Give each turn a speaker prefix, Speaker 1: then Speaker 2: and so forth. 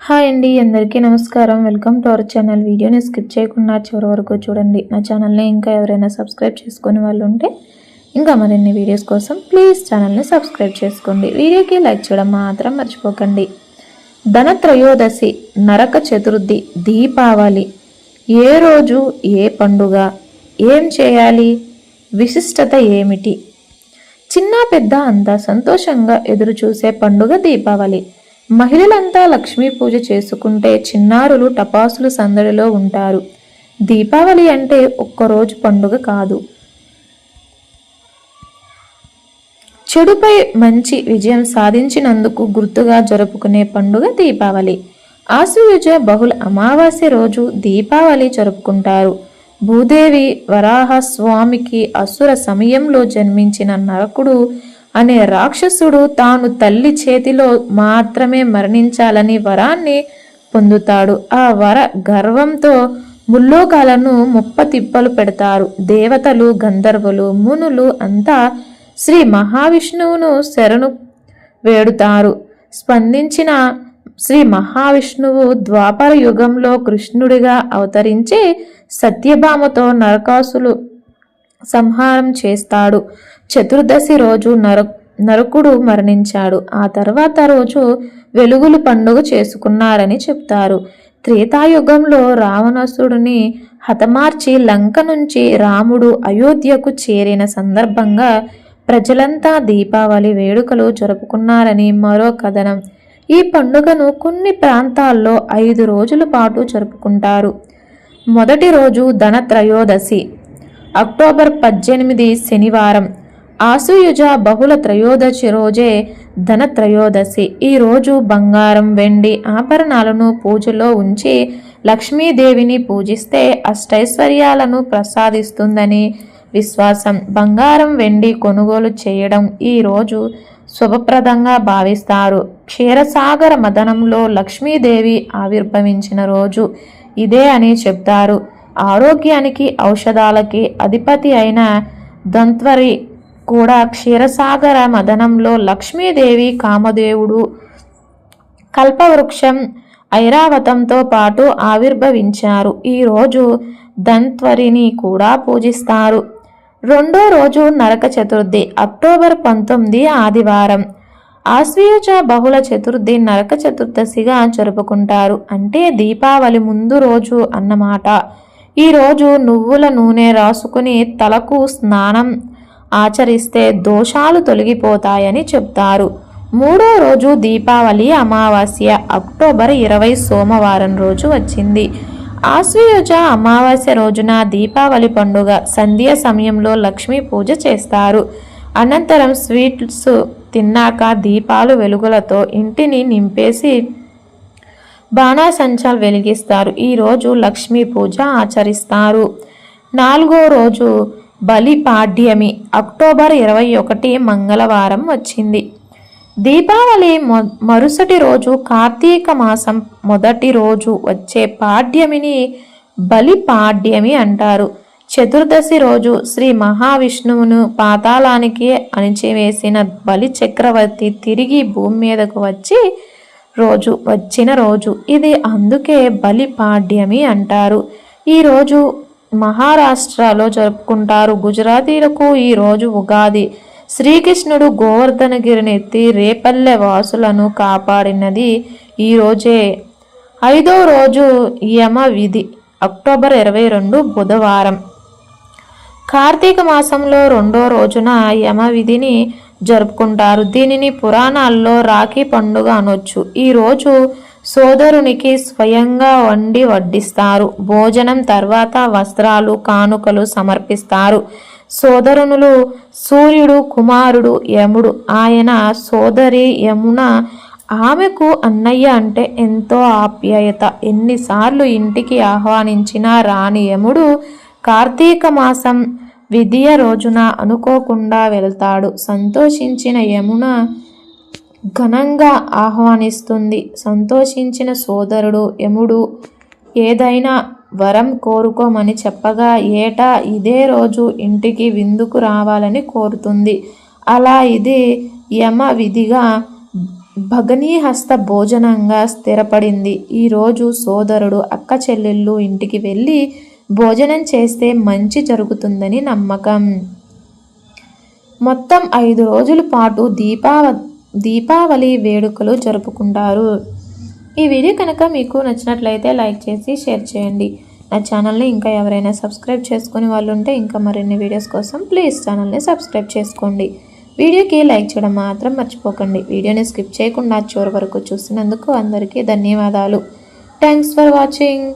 Speaker 1: Hi అండి అందరికీ నమస్కారం. Welcome to our channel. వీడియోని స్కిప్ చేయకుండా చివరి వరకు చూడండి. నా ఛానల్ని ఇంకా ఎవరైనా సబ్స్క్రైబ్ చేసుకునే వాళ్ళు ఉంటే ఇంకా మరిన్ని వీడియోస్ కోసం ప్లీజ్ ఛానల్ని సబ్స్క్రైబ్ చేసుకోండి. వీడియోకి లైక్ చేయడం మాత్రం మర్చిపోకండి. ధనత్రయోదశి నరక చతుర్థి దీపావళి. ఏ రోజు ఏ పండుగ ఏం చేయాలి విశిష్టత ఏమిటి? చిన్న పెద్ద అంతా సంతోషంగా ఎదురు చూసే పండుగ దీపావళి. మహిళలంతా లక్ష్మీ పూజ చేసుకుంటే చిన్నారులు టపాసులు సందడిలో ఉంటారు. దీపావళి అంటే ఒక్కరోజు పండుగ కాదు. చెడుపై మంచి విజయం సాధించినందుకు గుర్తుగా జరుపుకునే పండుగ దీపావళి. ఆశ్వయుజ బహుళ అమావాస్య రోజు దీపావళి జరుపుకుంటారు. భూదేవి వరాహ స్వామికి అసుర సమయంలో జన్మించిన నరకుడు అనే రాక్షసుడు తాను తల్లి చేతిలో మాత్రమే మరణించాలని వరాన్ని పొందుతాడు. ఆ వర గర్వంతో ముల్లోకాలను ముప్ప తిప్పలు పెడతారు. దేవతలు గంధర్వులు మునులు అంతా శ్రీ మహావిష్ణువును శరణు వేడుతారు. స్పందించిన శ్రీ మహావిష్ణువు ద్వాపర యుగంలో కృష్ణుడిగా అవతరించి సత్యభామతో నరకాసులు సంహారం చేస్తాడు. చతుర్దశి రోజు నర నరకుడు మరణించాడు. ఆ తర్వాత రోజు వెలుగులు పండుగ చేసుకున్నారని చెప్తారు. త్రేతాయుగంలో రావణసుడిని హతమార్చి లంక నుంచి రాముడు అయోధ్యకు చేరిన సందర్భంగా ప్రజలంతా దీపావళి వేడుకలు జరుపుకున్నారని మరో కథనం. ఈ పండుగను కొన్ని ప్రాంతాల్లో ఐదు రోజుల పాటు జరుపుకుంటారు. మొదటి రోజు ధనత్రయోదశి. అక్టోబర్ పద్దెనిమిది శనివారం. ఆసుయుజ బహుళ త్రయోదశి రోజే ధన త్రయోదశి. ఈ రోజు బంగారం వెండి ఆభరణాలను పూజలో ఉంచి లక్ష్మీదేవిని పూజిస్తే అష్టైశ్వర్యాలను ప్రసాదిస్తుందని విశ్వాసం. బంగారం వెండి కొనుగోలు చేయడం ఈ రోజు శుభప్రదంగా భావిస్తారు. క్షీరసాగర మదనంలో లక్ష్మీదేవి ఆవిర్భవించిన రోజు ఇదే అని చెప్తారు. ఆరోగ్యానికి ఔషధాలకి అధిపతి అయిన దంత్వరి కూడా క్షీరసాగర మదనంలో లక్ష్మీదేవి కామదేవుడు కల్పవృక్షం ఐరావతంతో పాటు ఆవిర్భవించారు. ఈరోజు దంత్వరిని కూడా పూజిస్తారు. రెండో రోజు నరక చతుర్థి అక్టోబర్ పంతొమ్మిది ఆదివారం. ఆశ్వయుజ బహుళ చతుర్థి నరక చతుర్దశిగా జరుపుకుంటారు. అంటే దీపావళి ముందు రోజు అన్నమాట. ఈరోజు నువ్వుల నూనె రాసుకుని తలకు స్నానం ఆచరిస్తే దోషాలు తొలగిపోతాయని చెప్తారు. మూడో రోజు దీపావళి అమావాస్య. అక్టోబర్ ఇరవై సోమవారం రోజు వచ్చింది. ఆశ్వయుజ అమావాస్య రోజున దీపావళి పండుగ. సంధ్య సమయంలో లక్ష్మీ పూజ చేస్తారు. అనంతరం స్వీట్స్ తిన్నాక దీపాలు వెలుగులతో ఇంటిని నింపేసి బాణాసంచాలు వెలిగిస్తారు. ఈరోజు లక్ష్మీ పూజ ఆచరిస్తారు. నాలుగో రోజు బలి పాడ్యమి అక్టోబర్ ఇరవై ఒకటి మంగళవారం వచ్చింది. దీపావళి మరుసటి రోజు కార్తీక మాసం మొదటి రోజు వచ్చే పాడ్యమిని బలి పాడ్యమి అంటారు. చతుర్దశి రోజు శ్రీ మహావిష్ణువును పాతాళానికి అణిచివేసిన బలి చక్రవర్తి తిరిగి భూమి మీదకు వచ్చి రోజు వచ్చిన రోజు. ఇది అందుకే బలి పాడ్యమి అంటారు ఈరోజు మహారాష్ట్రలో జరుపుకుంటారు గుజరాతీలకు ఈరోజు ఉగాది. శ్రీకృష్ణుడు గోవర్ధనగిరిని ఎత్తి రేపల్లె వాసులను కాపాడినది ఈరోజే ఐదో రోజు యమ విధి అక్టోబర్ ఇరవై రెండు బుధవారం. కార్తీక మాసంలో రెండో రోజున యమ విధిని జరుపుకుంటారు. దీనిని పురాణాల్లో రాఖీ పండుగ అనొచ్చు. ఈరోజు సోదరునికి స్వయంగా వండి వడ్డిస్తారు. భోజనం తర్వాత వస్త్రాలు కానుకలు సమర్పిస్తారు. సోదరునులు సూర్యుడు కుమారుడు యముడు. ఆయన సోదరి యమున ఆమెకు అన్నయ్య అంటే ఎంతో ఆప్యాయత. ఎన్నిసార్లు ఇంటికి ఆహ్వానించినా రాని యముడు కార్తీక మాసం విధియ రోజున అనుకోకుండా వెళ్తాడు. సంతోషించిన యమున ఘనంగా ఆహ్వానిస్తుంది. సంతోషించిన సోదరుడు యముడు ఏదైనా వరం కోరుకోమని చెప్పగా ఏటా ఇదే రోజు ఇంటికి విందుకు రావాలని కోరుతుంది. అలా ఇది యమ విధిగా భగనీహస్త భోజనంగా స్థిరపడింది. ఈరోజు సోదరుడు అక్క చెల్లెళ్ళు ఇంటికి వెళ్ళి భోజనం చేస్తే మంచి జరుగుతుందని నమ్మకం. మొత్తం ఐదు రోజుల పాటు దీపావ దీపావళి వేడుకలు జరుపుకుంటారు. ఈ వీడియో కనుక మీకు నచ్చినట్లయితే లైక్ చేసి షేర్ చేయండి. నా ఛానల్ని ఇంకా ఎవరైనా సబ్స్క్రైబ్ చేసుకునే వాళ్ళు ఉంటే ఇంకా మరిన్ని వీడియోస్ కోసం ప్లీజ్ ఛానల్ని సబ్స్క్రైబ్ చేసుకోండి. వీడియోకి లైక్ చేయడం మాత్రం మర్చిపోకండి. వీడియోని స్కిప్ చేయకుండా చివరి వరకు చూసినందుకు అందరికీ ధన్యవాదాలు. Thanks for watching.